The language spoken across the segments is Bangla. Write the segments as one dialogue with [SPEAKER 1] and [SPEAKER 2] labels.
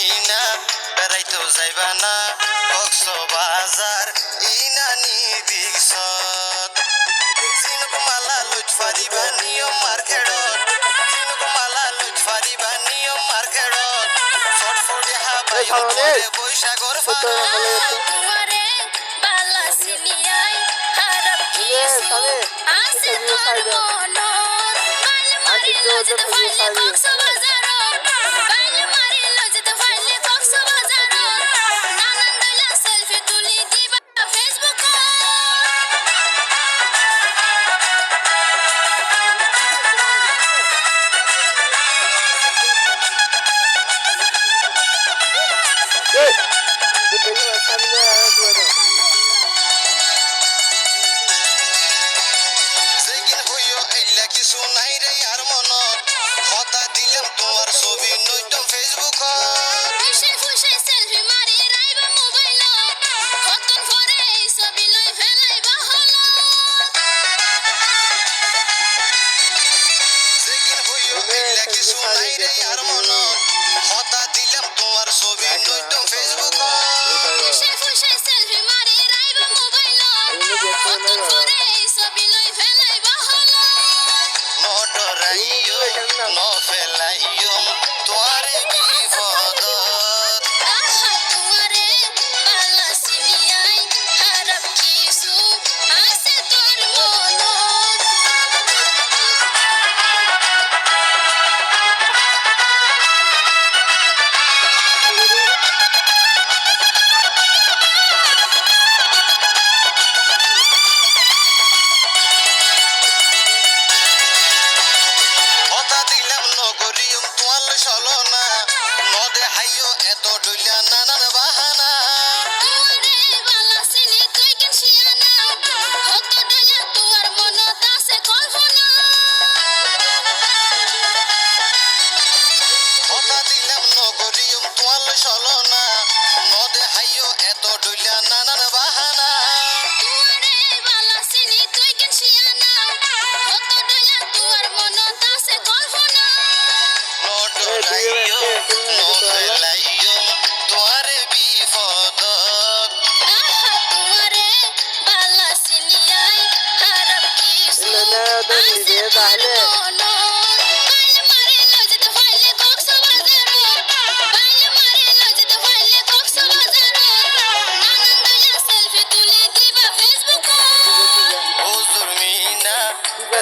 [SPEAKER 1] মদিনা বেড়াইতেও যাইবা না। কক্স বাজার ইনানি বিগসত চিনুক মালা লুচ ফারিবা নিয়ম মার্কেটত। চিনুক মালা লুচ ফারিবা নিয়ম মার্কেটত ফটফটি হাবাই বৈশাগর
[SPEAKER 2] তোমারে বালা সিনিয়াই হারাপ
[SPEAKER 3] কিসু আসে
[SPEAKER 2] তোর মন কাল মারি
[SPEAKER 3] রাজ
[SPEAKER 2] ফেলাইও
[SPEAKER 3] ন ফেলাইও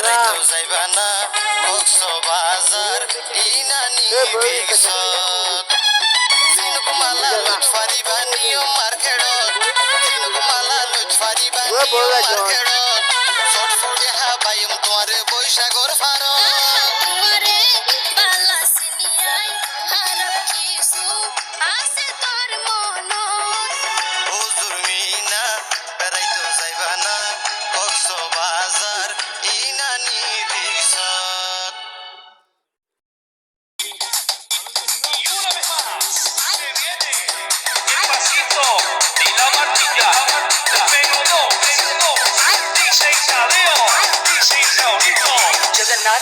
[SPEAKER 3] না
[SPEAKER 1] যাইবা না বুকসো বাজার ইনানি
[SPEAKER 3] বেসত
[SPEAKER 1] দিনক মালা লুট ফারিবা নিও মার্কেটত। দিনক মালা লুট ফারিবা
[SPEAKER 3] নিও
[SPEAKER 1] মার্কেটত। বৈশাগর ফারত।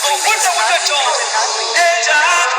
[SPEAKER 4] Hey, Jack.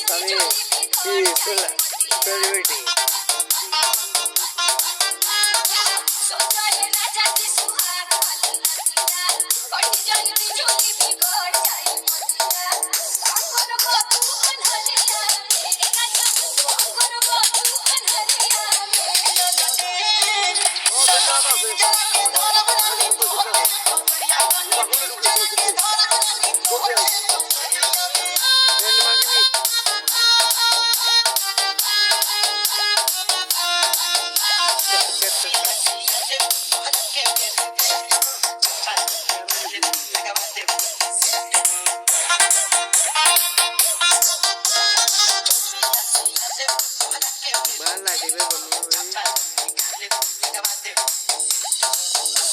[SPEAKER 4] স্বামী কি celebrity Thank you.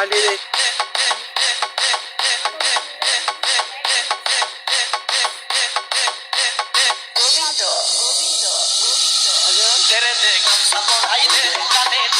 [SPEAKER 4] mücadele et. Tere dekh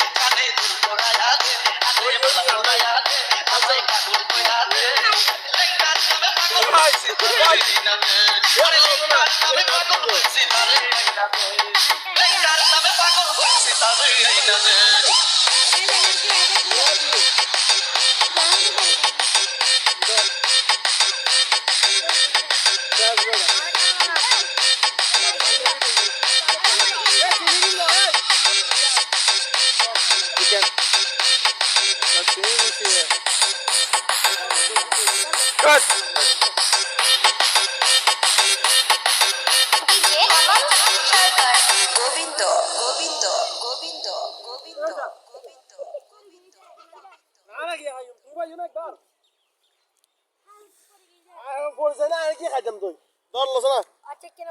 [SPEAKER 4] Thank you. কইছে না আর
[SPEAKER 3] কি খাইতাম তুই ধরলছ না
[SPEAKER 2] আচ্ছা কেন